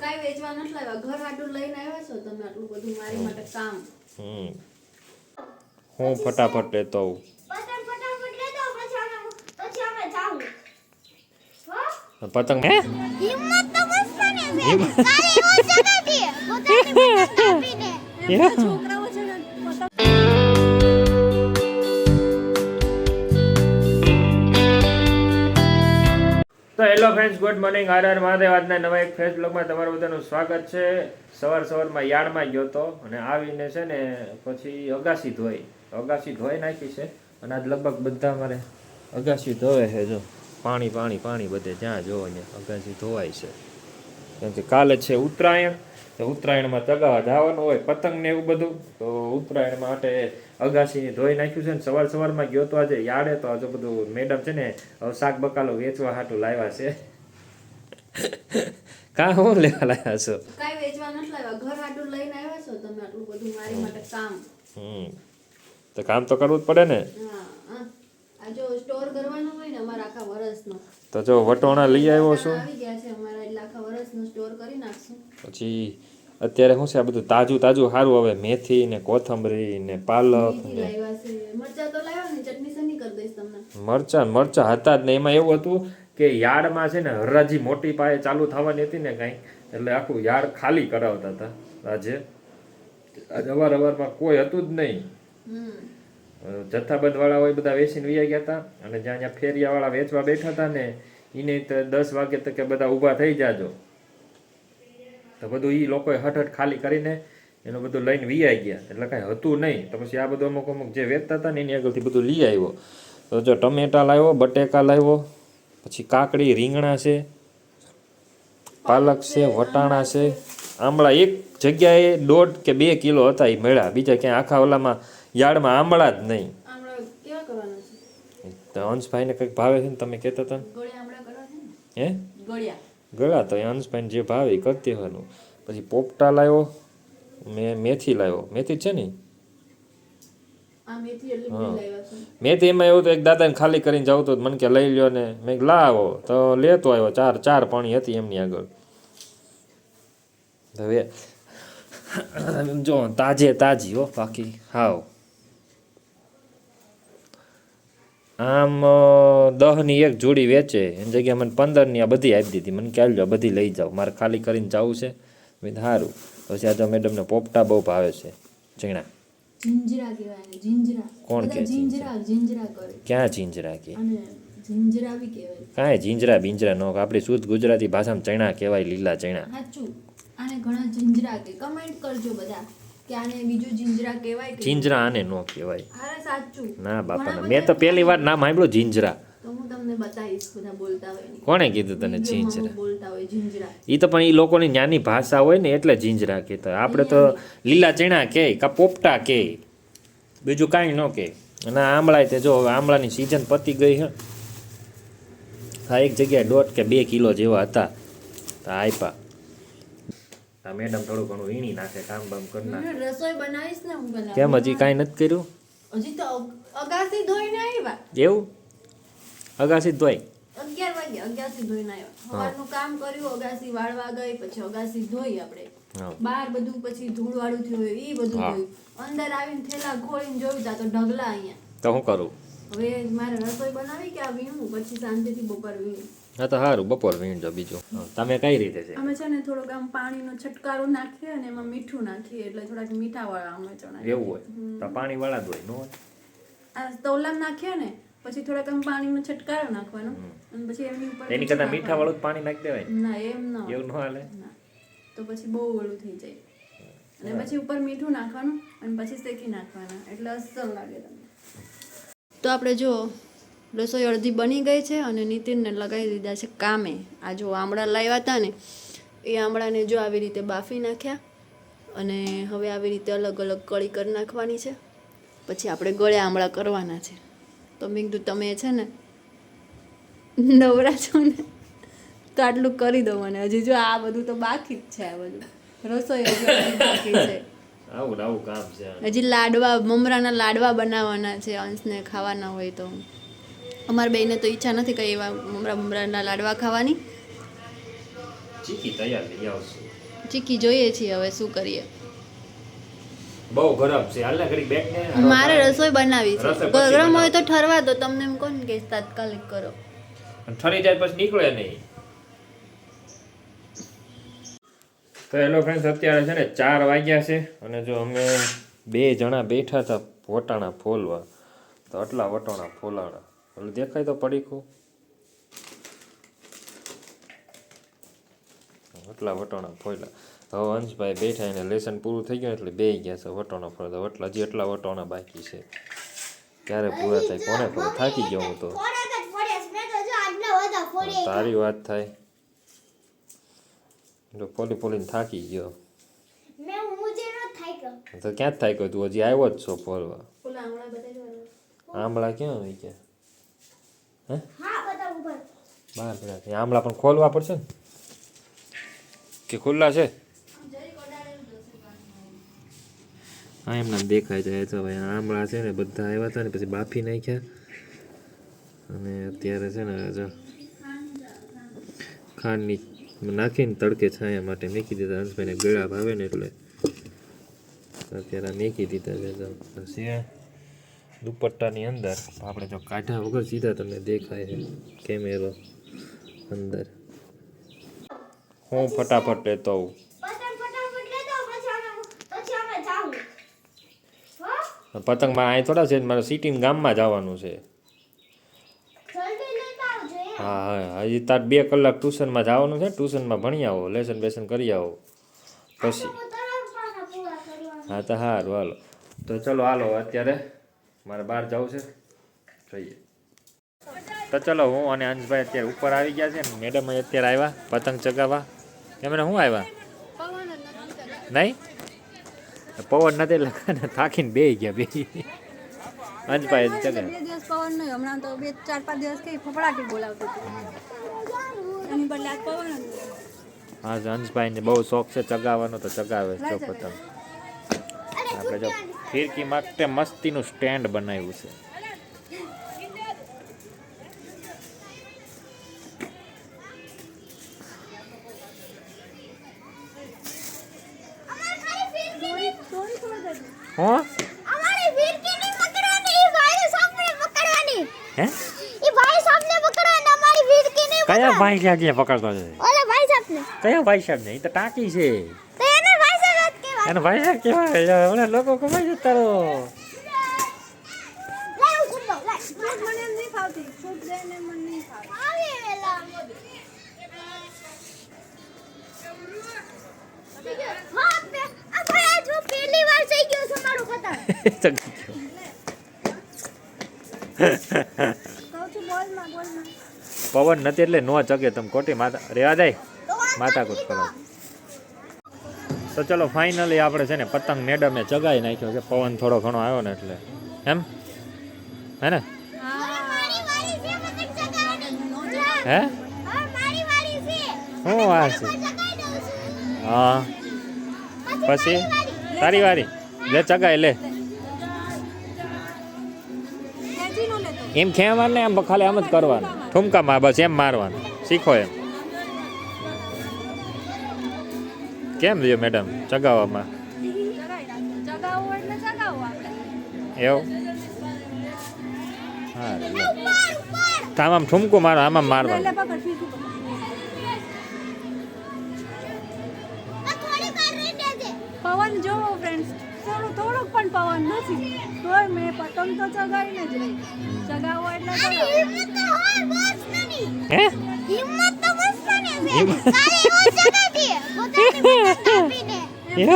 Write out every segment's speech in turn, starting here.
કાંઈ વેચવા નથી લાવ્યા. ઘર આટલું લઈને આવ્યા છો તમે આટલું બધું મારી માટે કામ. હમ. હું ફટાફટ લેતો આવું. પતંગ ફટાફટ લેતો પછી અમે પછી અમે જાવું હો? હિંમત તો મસ્ત ને છે કાલે એવું છે નથી પોતાની પતંગ આપીને છોકરાઓ છે ને પતંગ હેલો ફ્રેન્ડ્સ ગુડ મોર્નિંગ આર આર મહાદેવ આજના નવા એક ફેસ બ્લોગમાં તમારું બધાનું સ્વાગત છે. સવાર સવારમાં યાર્ડમાં ગયો હતો અને આવીને છે ને પછી અગાસી ધોઈ. અગાસી ધોઈ નાખી છે અને આજ લગભગ બધા મારે અગાસી ધોવે છે, જો. પાણી પાણી પાણી બધે જ્યાં જોવો ને અગાસી ધોવાય છે. કેમ કે કાલે છે ઉત્તરાયણ તો ઉત્તરાયણમાં ચગાવવા જવાનું હોય પતંગ ને એવું બધું તો ઉત્તરાયણ માટે અગાસી ધોઈ નાખ્યું છે ને સવાર સવારમાં ગયો તો આજે યાડે તો આજે બધું મેડમ છે ને શાક બકાલો વેચવા હાટું લાવ્યા છે. કા હું લેવા લાવ્યા છો? કાંઈ વેચવા નથી લાવ્યા. ઘર હાટું લઈને આવ્યા છો તમે આટલું બધું મારી માટે કામ. હમ. તો કામ તો કરવું જ પડે ને. આ જો સ્ટોર કરવાનો હોય ને અમારા આખા વર્ષનો તો જો વટોણા લઈ આવ્યો છું? આવી ગયા છે અમારા એટલે આખા વર્ષનો સ્ટોર કરી નાખશું. પછી અત્યારે શું છે? આ બધું તાજું તાજું સારું હવે મેથી ને કોથમરી ને પાલક ને મરચા મરચા હતા જ ને. એમાં એવું હતું કે યાર્ડમાં છે ને હરાજી મોટી પાયે ચાલુ થવાની હતી ને કાંઈ એટલે આખું યાર્ડ ખાલી કરાવતા હતા આજે. આજ અવાર અવારમાં કોઈ હતું જ નહીં. જથ્થાબંધ વાળા હોય બધા વેચીને વયા ગયા હતા. અને જ્યાં જ્યાં ફેરિયા વાળા વેચવા બેઠા હતા ને એને દસ વાગે તકે બધા ઊભા થઈ જાજો. તો બધું એ લોકોએ હઠ ખાલી કરીને એનું બધું લઈને વીઆઈ ગયા. એટલે કાંઈ હતું નહીં. તો પછી આ બધું અમુક અમુક જે વેચતા હતા ને એની આગળથી બધું લઈ આવ્યો. તો જો ટમેટા લાવ્યો બટેકા લાવ્યો પછી કાકડી રીંગણા છે પાલક છે વટાણા છે. આમળા એક જગ્યાએ દોઢ કે બે કિલો હતા એ મળ્યા. બીજા ક્યાંય આખા ઓલામાં યાર્ડમાં આમળા જ નહીં. તો અંશભાઈને કંઈક ભાવે છે ને તમે કહેતા હતા હે? ગળ્યા. ગળા તો એ અંશભાઈને જે ભાવે કરતી હોવાનું પછી પોપટા લાવ્યો મેં મેથી લાવ્યો મેથી છે ને મેથી એમાં એવું તો એક દાદાને ખાલી કરીને જાવ તો મને કે લઈ લ્યો ને. મેં લાવો. તો લેતો આવ્યો. ચાર ચાર પાણી હતી એમની આગળ. હવે જો તાજે તાજી હો બાકી. હાવ. આમ દહની એક જોડી વેચે. એની જગ્યાએ મને પંદરની આ બધી આપી દીધી. મને ક્યાં લ્યો બધી લઈ જાઓ. મારે ખાલી કરીને જવું છે. મેં સારું પછી આ તો મેડમને પોપટા બહુ ભાવે છે. જીંજરા કોણ કે જીંજરા ક્યાં કે? જીંજરા બી કાંઈ જીંજરા બિંજરા નો આપણી શુદ્ધ ગુજરાતી ભાષામાં ચણા કહેવાય લીલા ચણા. આને ઘણા જીંજરા કે. કમેન્ટ કરજો બધા. કે આને બીજું જીંજરા કહેવાય કે જીંજરા આને નો કહેવાય. અરે સાચું. ના બાપાના મેં તો પહેલી વાર નામ સાંભળ્યું જીંજરા. તો હું તમને બતાવીશ બધા બોલતા હોય કોણે કીધું તને જીંજરા? બોલતા હોય જીંજરા. એ તો પણ એ લોકોની જ્ઞાની ભાષા હોય ને એટલે જીંજરા કહેતા. આપણે તો લીલા ચણા કે કા પોપટા કે બીજું કાંઈ ન કે. અને આ તે જો હવે આમળાની સિઝન પતી ગઈ હે. હા એક જગ્યાએ દોઢ કે બે કિલો જેવા હતા. તો આપ્યા આ મેડમ થોડું ઘણું વીણી નાખે કામ બામ કરી નાખે. રસોઈ બનાવીશ ને હું બનાવ કેમ હજી કાંઈ નથી કર્યું? હજી તો અગાસી ધોઈને આવ્યા એવું? અગાસી ધોઈ? અગિયાર વાગે અગાસી ધોઈને આવ્યા સવારનું કામ કર્યું અગાસી વાળવા ગઈ પછી અગાસી ધોઈ આપણે. બહાર બધું પછી ધૂળ વાળું થયું એ બધું થયું અંદર આવીને થેલા ખોલીને જોયું તા તો ઢગલા અહીંયા. તો કરું? હવે મારે રસોઈ બનાવી કે આ વીણું? પછી શાંતિથી બપોર વીણું હા તો સારું બપોર વીણજો બીજું. તમે કઈ રીતે છે? અમે છે ને થોડોક આમ પાણીનો છટકારો નાખીએ અને એમાં મીઠું નાખીએ એટલે થોડાક મીઠા વાળા અમે ચણા એવું હોય? તો પાણી વાળા જ હોય નો આ તોલામ નાખીએ ને પછી થોડાક આમ પાણીનો છટકારો નાખવાનો અને પછી એની ઉપર એની કરતા મીઠા વાળું જ પાણી નાખી દેવાય? ના એમ ન એવું ન હાલે? તો પછી બહુ ઓલું થઈ જાય. અને પછી ઉપર મીઠું નાખવાનું અને પછી શેકી નાખવાના. એટલે અસર લાગે તમને. તો આપણે જો રસોઈ અડધી બની ગઈ છે અને નીતિનને લગાવી દીધા છે કામે. આ જો આમળા લાવ્યા હતા ને એ આમળાને જો આવી રીતે બાફી નાખ્યા અને હવે આવી રીતે અલગ અલગ કળી કરી નાખવાની છે. પછી આપણે ગળે આમળા કરવાના છે. તો મેં કીધું તમે છે ને નવરા છો ને તો આટલું કરી દો મને. હજી જો આ બધું તો બાકી જ છે આ બધું. રસોઈ હજી બાકી છે. આવું આવું કામ છે. હજી લાડવા મમરાના લાડવા બનાવવાના છે અંશને ખાવાના હોય તો. અમારા બેને તો ઈચ્છા નથી કઈ એવા મમરા મમરાના લાડવા ખાવાની. ચીકી તૈયાર લઈ આવશું ચીકી જોઈએ છીએ હવે શું કરીએ. બહુ ગરમ છે. હાલ ઘડી બેક ને મારે રસોઈ બનાવી છે. ગરમ હોય તો ઠરવા દો તમને એમ કોણ કે તાત્કાલિક કરો. ઠરી જાય પછી નીકળે નહીં. તો હેલો ફ્રેન્ડ્સ અત્યારે છે ને ચાર વાગ્યા છે અને જો અમે બે જણા બેઠા હતા વટાણા ફોલવા. તો આટલા વટાણા ફોલાણા. ઓલું દેખાય તો પડીકું. વટલા વટોણા ફોયલા હવે અંશભાઈ બેઠા એને લેસન પૂરું થઈ ગયું એટલે બે ગયા છે વટોણા ફોલતા વટલા હજી એટલા વટોણા બાકી છે. ક્યારે પૂરા થાય? કોને ખબર થાકી ગયો હું તો. તારી વાત થાય. એટલે પોલી પોલીને થાકી ગયો. તો ક્યાં જ થાય તું? હજી આવ્યો જ છો ફોરવા. આંબળા ક્યાં આવી કે હા? બહાર પડ્યા છે. આંબળા પણ ખોલવા પડશે ને? કે ખુલ્લા છે? હા એમના દેખાય જાય તો ભાઈ આમળા છે ને બધા આવ્યા હતા ને પછી બાફી નાખ્યા. અને અત્યારે છે ને જો ખાંડની નાખીને તડકે છાયા માટે મેકી દીધા. હંસભાઈને ગળા ભાવે ને એટલે. અત્યારે આ મેકી દીધા છે જો પછી દુપટ્ટાની અંદર. આપણે જો કાઢ્યા વગર સીધા તમને દેખાય છે કેમેરો અંદર. હું ફટાફટ લેતો આવું. પતંગ પતંગમાં અહીં થોડા છે મારે સિટીના ગામમાં જવાનું છે. હા હા હજી તાર બે કલાક ટ્યુશનમાં જવાનું છે ટ્યુશનમાં ભણી આવો લેસન બેસન કરી આવો. પછી. હા તો હારું હાલો. તો ચલો હાલો અત્યારે મારે બહાર જવું છે. જોઈએ. તો ચલો હું અને અંશભાઈ અત્યારે ઉપર આવી ગયા છે મેડમ અત્યારે આવ્યા પતંગ ચગાવવા. એમને શું આવ્યા? નહીં? પવન નથી એટલે થાકીને બે ગયા બે. અંશભાઈ બે ચગાવે. દિવસ પવન નહીં હમણાં તો બે ચાર પાંચ દિવસ કઈ ફફડાટી બોલાવતી બદલે પવન હા જો અંશભાઈને બહુ શોખ છે ચગાવવાનો તો ચગાવે છે પતંગ. આપણે જો ફિરકી માગતે મસ્તીનું સ્ટેન્ડ બનાવ્યું છે. કયા ભાઈ ક્યાં પકડતો છે? કયા ભાઈ સાહેબ ને એ તો ટાંકી છે તો એને ભાઈ સાહેબ જ કહેવાય એનો ભાઈ સાહેબ કેવાય ઓલા લોકો કમાઈ જતા રહો. પવન નથી એટલે નો ચગે તમે ખોટી માતા, રેવા જાય માતા માથાકૂટ કરો. તો. ચલો ફાઇનલી આપણે છે ને પતંગ મેડમે ચગાવી નાખ્યો છે. પવન થોડો ઘણો આવ્યો ને એટલે. એમ? હે ને. હે. શું આ છે? હું. પછી? તારી વારી? લે ચગાઈ લે. એમ ખેવાનું ને? એમ ખાલી આમ જ કરવાનું. ઠુમકામાં બસ એમ મારવાનું. શીખો એમ. કેમ રહ્યો મેડમ ચગાવવામાં? એવું? હા આમ ઠુમકું મારો આમાં દેજે. પવન જોવો ફ્રેન્ડ્સ થોડું થોડુંક પણ પવન નથી. તોય મેં પતંગ તો ચગાવીને જ રહી. ચગાવો એટલે હિંમત તો હોય મસ્તની.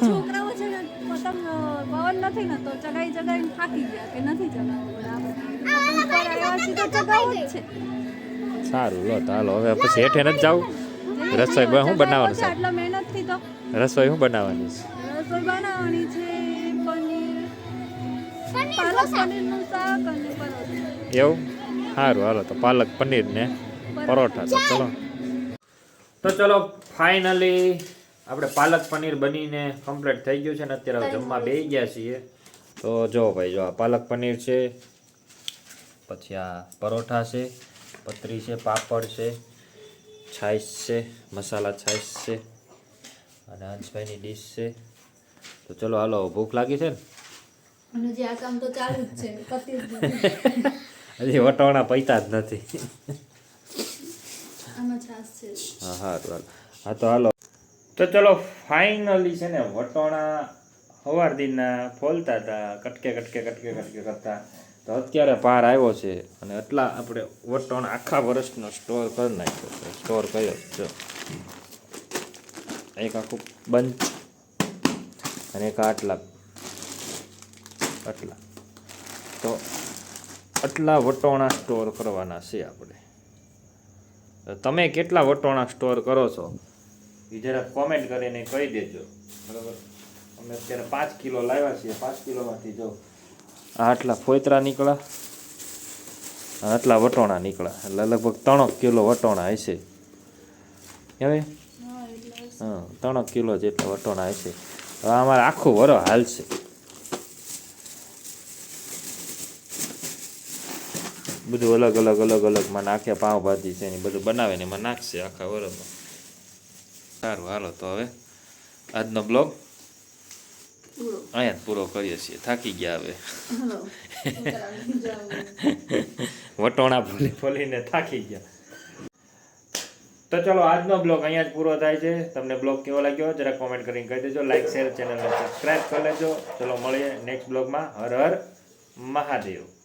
છોકરાઓ છે ને પતંગ પવન નથી ને તો ચગાઈ ચગાઈને થાકી ગયા કે નથી ચગાવવું છે સારું લો તો હાલો હવે પછી હેઠે નથી જવું. રસોઈ બ- હું બનાવવાનું છે આટલા મહેનતથી તો. રસોઈ હું બનાવવાની છે? રસોઈ બનાવવાની છે એવું? સારું હાલો તો પાલક પનીર ને પરોઠા તો ચલો. તો ચલો ફાઇનલી આપણે પાલક પનીર બનીને કમ્પ્લીટ થઈ ગયું છે ને અત્યારે જમવા બેસી ગયા છીએ. તો જો ભાઈ જો આ પાલક પનીર છે પછી આ પરોઠા છે પતરી છે પાપડ છે છાશ છે મસાલા છાશ છે અને હંસભાઈની ડીશ છે. તો ચલો હાલો ભૂખ લાગી છે ને? અને આ કામ તો ચાલુ જ છે પતી જ નથી. હજી વટોણા પૈતા જ નથી. હા હા હા તો હાલો. હા તો ચલો ફાઇનલી છે ને, વટોણા સવાર દિનના ફોલતા હતા કટકે કટકે કટકે કટકે કરતા. તો અત્યારે પાર આવ્યો છે અને એટલા આપણે વટોણા આખા વર્ષનો સ્ટોર કરી નાખ્યો છે. સ્ટોર કર્યો છે. એક આખું બંચ અને એક આટલા. આટલા. તો આટલા વટોણા સ્ટોર કરવાના છે આપણે. તમે કેટલા વટોણા સ્ટોર કરો છો? એ જરા કોમેન્ટ કરીને કહી દેજો. બરાબર? અમે અત્યારે પાંચ કિલો લાવ્યા છીએ. પાંચ કિલોમાંથી જો આટલા ફોતરા નીકળ્યા, આટલા વટોણા નીકળ્યા. એટલે લગભગ ત્રણ કિલો વટોણા હશે. હવે? હા ત્રણ કિલો જેટલા વટોણા હશે. હવે અમારે આખું વરો હાલશે. બધું અલગ અલગ અલગ અલગમાં નાખ્યા પાવભાજી છે ને બધું બનાવે ને એમાં નાખશે આખા વરોમાં સારું. હાલો તો હવે આજનો બ્લોગ અહીંયા પૂરો કરીએ છીએ. થાકી ગયા હવે. વટોણા ફોલી ફોલીને થાકી ગયા. તો ચલો આજનો બ્લોગ અહીંયા જ પૂરો થાય છે. તમને બ્લોગ કેવો લાગ્યો જરા કોમેન્ટ કરીને કહી દેજો. લાઈક શેર ચેનલને સબસ્ક્રાઈબ કરી લેજો. ચલો મળીએ નેક્સ્ટ બ્લોગમાં. હર હર મહાદેવ.